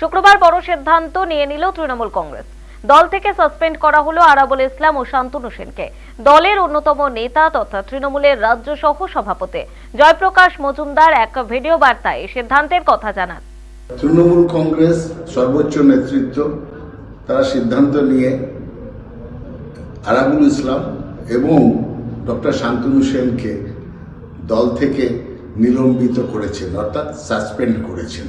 শুক্রবার বড় সিদ্ধান্ত নিয়ে নিল তৃণমূল কংগ্রেস। দল থেকে সাসপেন্ড করা হলো আরাবুল ইসলাম ও শান্তনু সেনকে। দলের অন্যতম নেতা তথা তৃণমূলের রাজ্য সহ সভাপতি। জয়প্রকাশ মজুমদার এক ভিডিও বার্তায় সিদ্ধান্তের কথা জানান। তৃণমূল কংগ্রেস সর্বোচ্চ নেতৃত্ব, তারা সিদ্ধান্ত নিয়ে আরাবুল ইসলাম এবং ডক্টর শান্তনু সেনকে দল থেকে নিলম্বিত করেছেন, অর্থাৎ সাসপেন্ড করেছেন।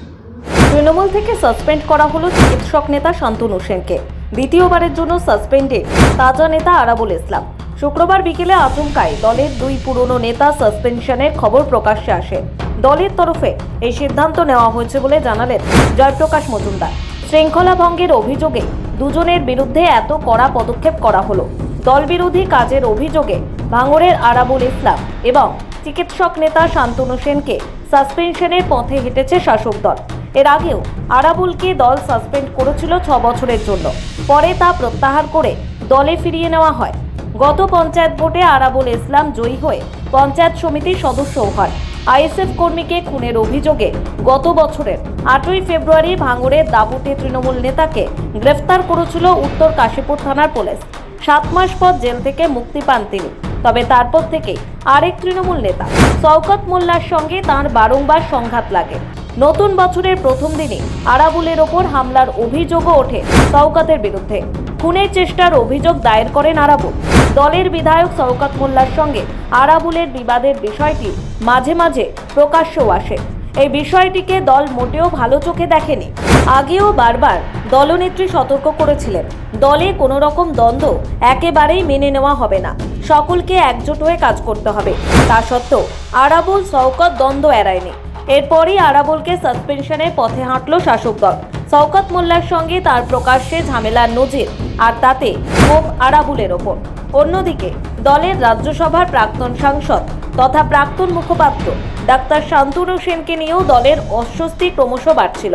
তৃণমূল থেকে সাসপেন্ড করা হলো চিকিৎসক নেতা শান্তনু সেনকে। দ্বিতীয়বারের জন্য সাসপেন্ডে তাজা নেতা আরাবুল ইসলাম। শুক্রবার বিকেলে আচমকায় দলের দুই পুরনো নেতা সাসপেনশনের খবর প্রকাশ্যে আসে। দলের তরফে এই সিদ্ধান্ত নেওয়া হয়েছে বলে জানালেন জয়প্রকাশ মজুমদার। শৃঙ্খলা ভঙ্গের অভিযোগে দুজনের বিরুদ্ধে এত কড়া পদক্ষেপ করা হলো। দলবিরোধী কাজের অভিযোগে ভাঙড়ের আরাবুল ইসলাম এবং চিকিৎসক নেতা শান্তনু সেনকে সাসপেনশনের পথে হেঁটেছে শাসক দল। এর আগেও আরাবুলকে দল সাসপেন্ড করেছিল ছ বছরের জন্য। পরে তা প্রত্যাহার করে দলে ফিরিয়ে নেওয়া হয়। গত পঞ্চায়েত ভোটে আরাবুল ইসলাম জয়ী হয়ে পঞ্চায়েত সমিতির সদস্যও হন। আইএসএফ কর্মীকে খুনের অভিযোগে গত বছরের আটই ফেব্রুয়ারি ভাঙড়ের দাপুটে তৃণমূল নেতাকে গ্রেফতার করেছিল উত্তর কাশীপুর থানার পুলিশ। সাত মাস পর জেল থেকে মুক্তি পান তিনি। তবে তারপর থেকেই আরেক তৃণমূল নেতা, শওকত মোল্লার সঙ্গে তার বারংবার সংঘাত লাগে। নতুন বছরের প্রথম দিনে আরাবুলের ওপর হামলার অভিযোগও ওঠে শওকতের বিরুদ্ধে। খুনের চেষ্টার অভিযোগ দায়ের করেন আরাবুল। দলের বিধায়ক শওকত মোল্লার সঙ্গে আরাবুলের বিবাদের বিষয়টি মাঝে মাঝে প্রকাশ্যও আসে। এই বিষয়টিকে দল মোটেও ভালো চোখে দেখেনি। আগেও বারবার দলনেত্রী সতর্ক করেছিলেন। দলে কোনো রকম দ্বন্দ্ব একেবারেই মেনে নেওয়া হবে না। সকলকে একজোট হয়ে কাজ করতে হবে। তা সত্ত্বেও আরাবুল শওকত দ্বন্দ্ব এড়ায়নি। এরপরই আরাবুলকে সাসপেনশনের পথে হাঁটল শাসক দল মোল্লার সঙ্গে তার প্রকাশ্যে ঝামেলার নজির, আর তাতে ক্ষোভ আরাবুলের ওপর। অন্যদিকে দলের রাজ্যসভার প্রাক্তন সাংসদ তথা প্রাক্তন মুখপাত্র ডাক্তার শান্তনু সেনকে নিয়েও দলের অস্বস্তি ক্রমশ বাড়ছিল।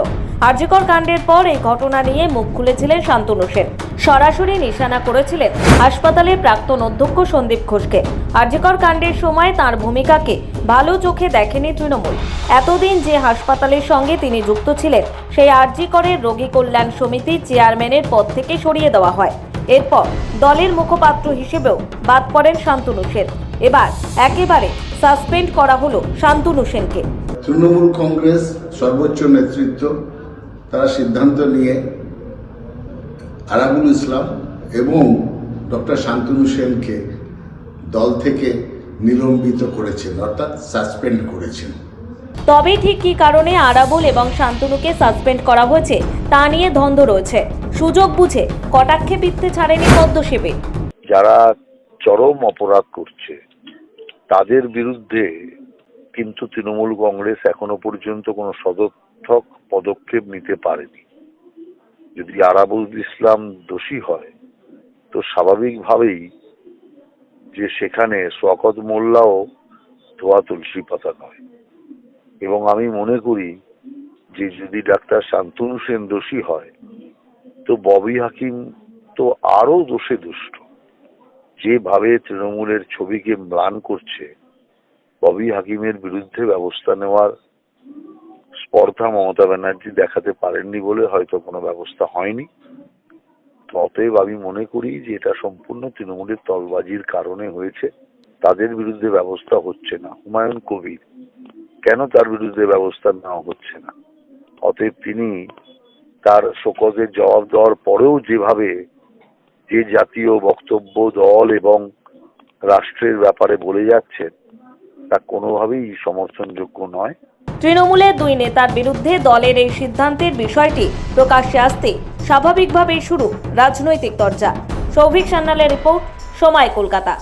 আর্যকর কাণ্ডের পর এই ঘটনা নিয়ে মুখ খুলেছিলেন শান্তনু সেন। সরাসরি নিশানা করেছিলেন হাসপাতালের প্রাক্তন অধ্যক্ষ সন্দীপ ঘোষকে। আর্যকর কাণ্ডের সময় তার ভূমিকাকে ভালো চোখে দেখেনি তৃণমূল। এতদিন যে হাসপাতালের সঙ্গে তিনি যুক্ত ছিলেন, সেই আরজিকরের রোগী কল্যাণ সমিতির চেয়ারম্যানের পদ থেকে সরিয়ে দেওয়া হয়। এরপর দলের মুখপাত্র হিসেবেও বাদ পড়েন শান্তনু সেন। এবার একেবারে সাসপেন্ড করা হলো শান্তনু সেনকে। তৃণমূল কংগ্রেস সর্বোচ্চ নেতৃত্ব তারা সিদ্ধান্ত নিয়ে আরাবুল ইসলাম এবং ডক্টর শান্তনু সেনকে দল থেকে নিলম্বিত করেছেন অর্থাৎ সাসপেন্ড করেছেন। তবে ঠিক কী কারণে আরাবুল এবং শান্তনুকে সাসপেন্ড করা হয়েছে তা নিয়ে দ্বন্দ্ব রয়েছে। সুযোগ বুঝে কটাক্ষে বিত্তে ছাড়েনি পদ্মশিবে যারা চরম অপরাধ করছে, তাদের বিরুদ্ধে কিন্তু তৃণমূল কংগ্রেস এখনও পর্যন্ত কোনো সদর্থক পদক্ষেপ নিতে পারেনি। যদি আরাবুল ইসলাম দোষী হয়, তো স্বাভাবিকভাবেই যে সেখানে শকত মোল্লাও ধোয়া তুলসী পাতা নয়। এবং আমি মনে করি যে যদি ডাক্তার শান্তনু সেন দোষী হয়, তো ববি হাকিম তো আরও দোষে দুষ্ট। যেভাবে তৃণমূলের ছবিকে ম্লান করছে, ববি হাকিমের বিরুদ্ধে ব্যবস্থা নেওয়ার স্পর্ধা মমতা ব্যানার্জি দেখাতে পারেননি বলে হয়তো কোনো ব্যবস্থা হয়নি। অতএব আমি মনে করি যে এটা সম্পূর্ণ তৃণমূলের তলবাজির কারণে হয়েছে। তাদের বিরুদ্ধে ব্যবস্থা হচ্ছে না। হুমায়ুন কবির, কেন তার বিরুদ্ধে ব্যবস্থা নেওয়া হচ্ছে না? অতএব তিনি তার শোকজের জবাব দেওয়ার পরেও যেভাবে যে জাতীয় বক্তব্য দল এবং রাষ্ট্রের ব্যাপারে বলে যাচ্ছেন, তা কোনোভাবেই সমর্থনযোগ্য নয়। তৃণমূলের দুই নেতার বিরুদ্ধে দলের এই সিদ্ধান্তের বিষয়টি প্রকাশ্যে আসতে স্বাভাবিকভাবেই শুরু রাজনৈতিক চর্চা সৌভিক সান্যালের রিপোর্ট, সময় কলকাতা।